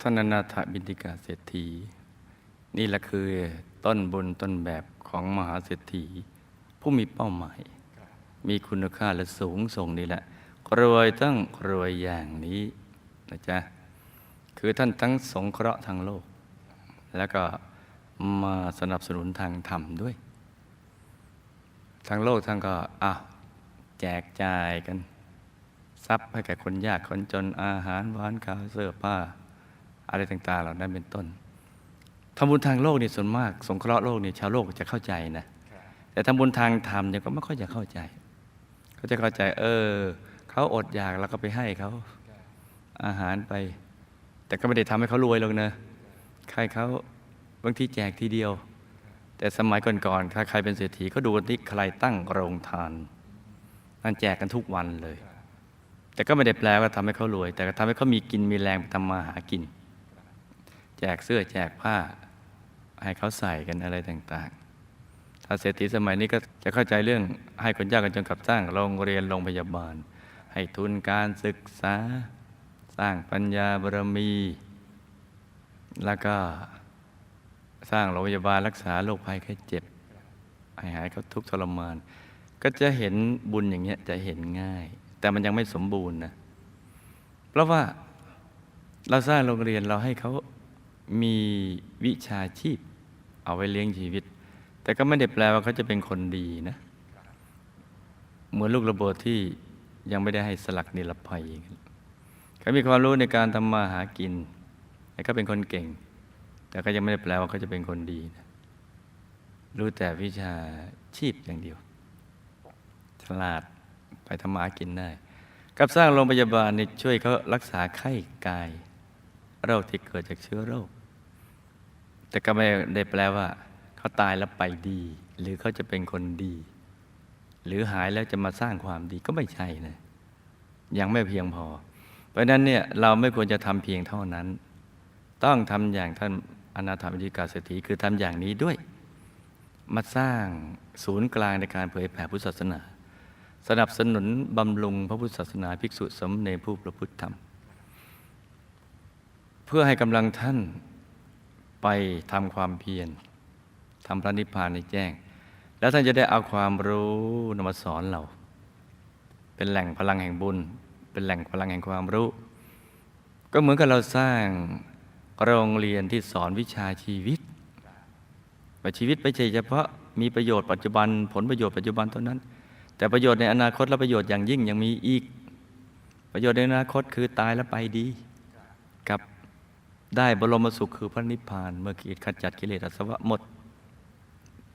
ท่านนาถบินติกาเศรษฐี นี่แหละคือต้นบุญต้นแบบของมหาเศรษฐี ผู้มีเป้าหมาย มีคุณค่าและสูงส่งนี่แหละรวยต้องรวยอย่างนี้นะจ๊ะคือท่านทั้งสงเคราะห์ทางโลก แล้วก็มาสนับสนุนทางธรรมด้วย ทางโลกท่านก็อ้าวแจกจ่ายกัน ทรัพย์ให้แก่คนยากคนจนอาหารหวานข้าวเสื้อผ้า อะไรต่างๆ เหล่านั้นเป็นต้นทำบุญทางโลกนี่ส่วนมากสงเคราะห์โลกนี่ชาวโลกจะเข้าใจนะ แต่ทำบุญทางธรรมเนี่ยก็ไม่ค่อยจะเข้าใจเขาจะเข้าใจ เออเขาอดอยากแล้วก็ไปให้เขาอาหารไป แต่ก็ไม่ได้ทำให้เขารวยหรอกนะใครเขาบางทีแจกทีเดียว แต่สมัยก่อนๆถ้าใครเป็นเศรษฐีเขาดูกันที่ใครตั้งโรงทานนั่นแจกกันทุกวันเลย แต่ก็ไม่ได้แปลว่าทำให้เขารวย แต่ก็ทำให้เขามีกินมีแรงไปทำมาหากิน แจกเสื้อแจกผ้า ให้เขาใส่กันอะไรต่างๆ ถ้าเศรษฐีสมัยนี้ก็จะเข้าใจเรื่องให้คนยากคนจนกับสร้างโรงเรียนโรงพยาบาล ให้ทุนการศึกษา สร้างปัญญาบารมี แล้วก็สร้างโรงพยาบาลรักษาโรคภัยแค่เจ็บให้หายเขาทุกทรมาน ก็จะเห็นบุญอย่างเงี้ยจะเห็นง่าย แต่มันยังไม่สมบูรณ์นะ เพราะว่าเราสร้างโรงเรียนเราให้เขา มีวิชาชีพ เอาไว้เลี้ยงชีวิต แต่ก็ไม่ได้แปลว่าเขาจะเป็นคนดีนะ เหมือนลูกระเบิดที่ยังไม่ได้ให้สลักนิรภัยเขามีความรู้ในการทำมาหากิน แต่ก็เป็นคนเก่ง แต่ก็ยังไม่ได้แปลว่าเขาจะเป็นคนดีนะรู้แต่วิชาชีพอย่างเดียว ฉลาดไปทำมาหากินได้กับสร้างโรงพยาบาลนี่ช่วยเขารักษาไข้กาย โรคที่เกิดจากเชื้อโรค แต่ก็ไม่ได้แปลว่า เขาตายแล้วไปดี หรือเขาจะเป็นคนดี หรือหายแล้วจะมาสร้างความดีก็ไม่ใช่นะยังไม่เพียงพอ เพราะนั้นเนี่ยเราไม่ควรจะทำเพียงเท่านั้น ต้องทำอย่างท่านอนาถามิธิกาเศรษฐีคือทำอย่างนี้ด้วย มาสร้างศูนย์กลางในการเผยแผ่พุทธศาสนา สนับสนุนบำรุงพระพุทธศาสนาภิกษุสมณีผู้ประพฤติธรรม เพื่อให้กำลังท่าน ไปทำความเพียรทำพระนิพพานในแจ้ง แล้วท่านจะได้เอาความรู้นำมาสอนเรา เป็นแหล่งพลังแห่งบุญ เป็นแหล่งพลังแห่งความรู้ ก็เหมือนกับเราสร้างโรงเรียนที่สอนวิชาชีวิตว่าชีวิตไม่ใช่เฉพาะมีประโยชน์ปัจจุบัน ผลประโยชน์ปัจจุบันเท่านั้น แต่ประโยชน์ในอนาคตและประโยชน์อย่างยิ่งยังมีอีก ประโยชน์ในอนาคตคือตายแล้วไปดี กับ ได้บรมสุขคือพระนิพพาน เมื่อกิจขจัดกิเลสอาสวะหมด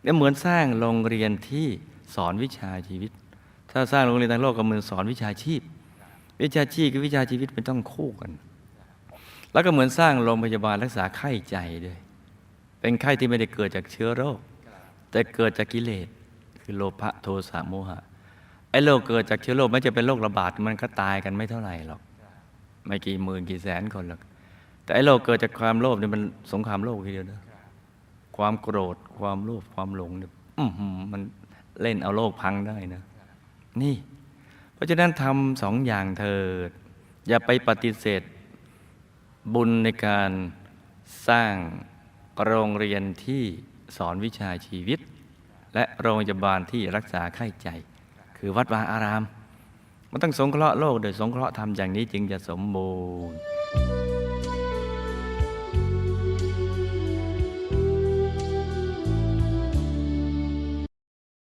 เนี่ยเหมือนสร้างโรงเรียนที่สอนวิชาชีวิต ถ้าสร้างโรงเรียนทางโลกก็เหมือนสอนวิชาชีพ วิชาชีพกับวิชาชีวิตเป็นต้องคู่กัน แล้วก็เหมือนสร้างโรงพยาบาลรักษาไข้ใจด้วย เป็นไข้ที่ไม่ได้เกิดจากเชื้อโรค แต่เกิดจากกิเลสคือโลภะโทสะโมหะไอ้โรคเกิดจากเชื้อโรคไม่จะเป็นโรคระบาดมันก็ตายกันไม่เท่าไหร่หรอก ไม่กี่หมื่นกี่แสนคนหรอก แต่ไอ้โรคเกิดจากความโลภเนี่ยมันสงครามโลกทีเดียวนะความโกรธความโลภความหลงเนี่ยมันเล่นเอาโลกพังได้นะ นี่ เพราะฉะนั้นทำสองอย่างเถิด อย่าไปปฏิเสธ บุญในการสร้างโรงเรียนที่สอนวิชาชีวิต และโรงพยาบาลที่รักษาไข้ใจ คือวัดวาอาราม มันต้องสงเคราะห์โลกโดยสงเคราะห์ธรรมอย่างนี้จึงจะสมบูรณ์